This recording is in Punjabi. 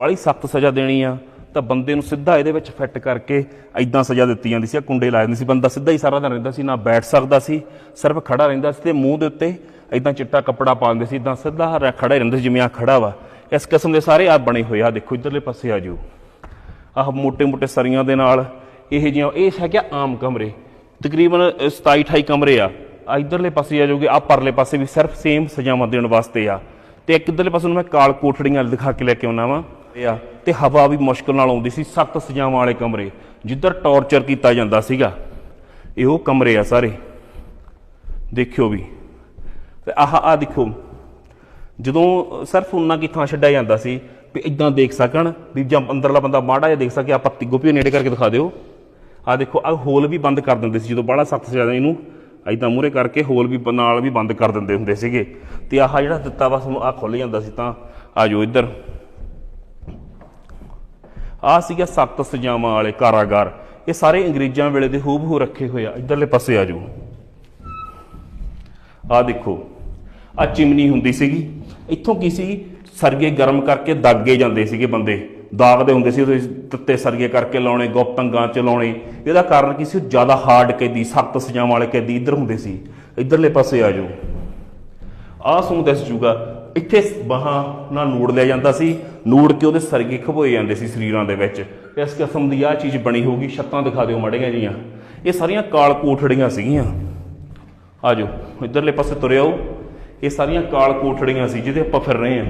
ਵਾਲੀ ਸਖਤ ਸਜ਼ਾ ਦੇਣੀ ਆ, ਤਾਂ ਬੰਦੇ ਨੂੰ ਸਿੱਧਾ ਇਹਦੇ ਵਿੱਚ ਫਿੱਟ ਕਰਕੇ ਐਦਾਂ ਸਜ਼ਾ ਦਿੱਤੀ ਜਾਂਦੀ ਸੀ ਕੁੰਡੇ ਲਾਏ ਜਾਂਦੇ ਸੀ। ਬੰਦਾ ਸਿੱਧਾ ਹੀ ਸਾਰਾ ਦਿਨ ਰਹਿੰਦਾ ਸੀ, ਨਾ ਬੈਠ ਸਕਦਾ ਸੀ, ਸਿਰਫ ਖੜਾ ਰਹਿੰਦਾ ਸੀ ਤੇ ਮੂੰਹ ਦੇ ਉੱਤੇ ਐਦਾਂ ਚਿੱਟਾ ਕੱਪੜਾ ਪਾਉਂਦੇ ਸੀ ਇਦਾਂ ਸਿੱਧਾ ਖੜਾ ਹੀ ਰਹਿੰਦਾ ਸੀ, ਜਿਵੇਂ ਆ ਖੜਾ ਵਾ। ਇਸ ਕਿਸਮ ਦੇ ਸਾਰੇ ਆ ਬਣੇ ਹੋਏ ਆ। ਦੇਖੋ, ਇਧਰਲੇ ਪਾਸੇ ਆ ਜੂ ਆਹ ਮੋਟੇ ਮੋਟੇ ਸਰੀਆਂ ਦੇ ਨਾਲ ਇਹ ਜਿਹਾ ਇਹ ਹੈਗਾ ਆਮ ਕਮਰੇ। ਤਕਰੀਬਨ 27 28 ਕਮਰੇ ਆ। ਆ ਇਧਰਲੇ ਪਾਸੇ ਆ ਜਾਓਗੇ ਆ ਪਰਲੇ ਪਾਸੇ ਵੀ ਸਿਰਫ ਸੇਮ ਸਜਾਵਾਂ ਦੇਣ ਵਾਸਤੇ ਆ। ਤੇ ਇੱਕ ਇਧਰਲੇ ਪਾਸੇ ਨੂੰ ਮੈਂ ਕਾਲ ਕੋਠੜੀਆਂ ਦਿਖਾ ਕੇ ਲੈ ਕੇ ਆਉਣਾ ਵਾਂ। ਇਹ ਆ ਤੇ ਹਵਾ ਵੀ ਮੁਸ਼ਕਲ ਨਾਲ ਆਉਂਦੀ ਸੀ, ਸੱਤ ਸਜ਼ਾਵਾਂ ਵਾਲੇ ਕਮਰੇ, ਜਿੱਧਰ ਟੌਰਚਰ ਕੀਤਾ ਜਾਂਦਾ ਸੀਗਾ, ਇਹ ਉਹ ਕਮਰੇ ਆ ਸਾਰੇ। ਦੇਖਿਓ ਵੀ, ਤੇ ਆਹ ਆ ਦੇਖੋ, ਜਦੋਂ ਸਿਰਫ ਉਹਨਾਂ ਕੀ ਥਾਂ ਛੱਡਿਆ ਜਾਂਦਾ ਸੀ ਵੀ ਇਦਾਂ ਦੇਖ ਸਕਣ, ਵੀ ਜਾਂ ਅੰਦਰਲਾ ਬੰਦਾ ਮਾੜਾ ਜਿਹਾ ਦੇਖ ਸਕੇ ਆ ਪੱਤੀ ਗੋਪੀ ਨੇੜੇ ਕਰਕੇ ਦਿਖਾ ਦਿਓ। ਆ ਦੇਖੋ ਆ ਹੋਲ ਵੀ ਬੰਦ ਕਰ ਦਿੰਦੇ ਸੀ, ਜਦੋਂ ਬਾਹਲਾ ਸਖਤ ਜ਼ਿਆਦਾ ਇਹਨੂੰ ਇਦਾਂ ਮੂਰੇ ਕਰਕੇ ਹੋਲ ਵੀ ਨਾਲ ਵੀ ਬੰਦ ਕਰ ਦਿੰਦੇ ਹੁੰਦੇ ਸੀਗੇ। ਤੇ ਆਹ ਜਿਹੜਾ ਦਿੱਤਾ ਵਾ ਤੁਹਾਨੂੰ ਆ ਖੁੱਲ ਜਾਂਦਾ ਸੀ ਤਾਂ, ਆ ਜਾਓ ਇੱਧਰ। ਆ ਸੀਗਾ ਸੱਤ ਸਜ਼ਾਵਾਂ ਵਾਲੇ ਕਾਰਾਗਾਰ। ਇਹ ਸਾਰੇ ਅੰਗਰੇਜ਼ਾਂ ਵੇਲੇ ਦੇ ਹੂਬ ਰੱਖੇ ਹੋਏ ਆ। ਇਧਰਲੇ ਪਾਸੇ ਆ ਜਾਓ। ਆ ਦੇਖੋ ਆ ਚਿਮਨੀ ਹੁੰਦੀ ਸੀਗੀ। ਇੱਥੋਂ ਕੀ ਸੀ? ਸਰਗੇ ਗਰਮ ਕਰਕੇ ਦਾਗੇ ਜਾਂਦੇ ਸੀਗੇ ਬੰਦੇ। ਦਾਗਦੇ ਹੁੰਦੇ ਸੀ, ਉਹਦੇ ਤੱਤੇ ਸਰਗੇ ਕਰਕੇ ਲਾਉਣੇ, ਗੁਪਤੰਗਾਂ ਚ ਲਾਉਣੇ। ਇਹਦਾ ਕਾਰਨ ਕੀ ਸੀ? ਉਹ ਜ਼ਿਆਦਾ ਹਾਰਡ ਕੈਦੀ ਸਖਤ ਸਜ਼ਾਵਾਂ ਵਾਲੇ ਕੈਦੀ ਇੱਧਰ ਹੁੰਦੇ ਸੀ। ਇੱਧਰਲੇ ਪਾਸੇ ਆ ਜਾਓ। ਆਹ ਤੁਹਾਨੂੰ ਦੱਸ ਜੂਗਾ। ਇੱਥੇ ਬਾਹਾਂ ਨਾਲ ਨੂੜ ਲਿਆ ਜਾਂਦਾ ਸੀ। ਨੂੜ ਕੇ ਉਹਦੇ ਸਰਗੇ ਖਬੋਏ ਜਾਂਦੇ ਸੀ ਸਰੀਰਾਂ ਦੇ ਵਿੱਚ। ਇਸ ਕਿਸਮ ਦੀ ਆਹ ਚੀਜ਼ ਬਣੀ ਹੋਊਗੀ, ਛੱਤਾਂ ਦਿਖਾ ਦਿਓ ਮੜੀਆਂ ਜੀਆਂ। ਇਹ ਸਾਰੀਆਂ ਕਾਲ ਕੋਠੜੀਆਂ ਸੀਗੀਆਂ। ਆ ਜਾਓ, ਇਧਰਲੇ ਪਾਸੇ ਤੁਰਿਓ ਇਹ ਸਾਰੀਆਂ ਕਾਲ ਕੋਠੜੀਆਂ ਸੀ, ਜਿਹਦੇ ਆਪਾਂ ਫਿਰ ਰਹੇ ਹਾਂ।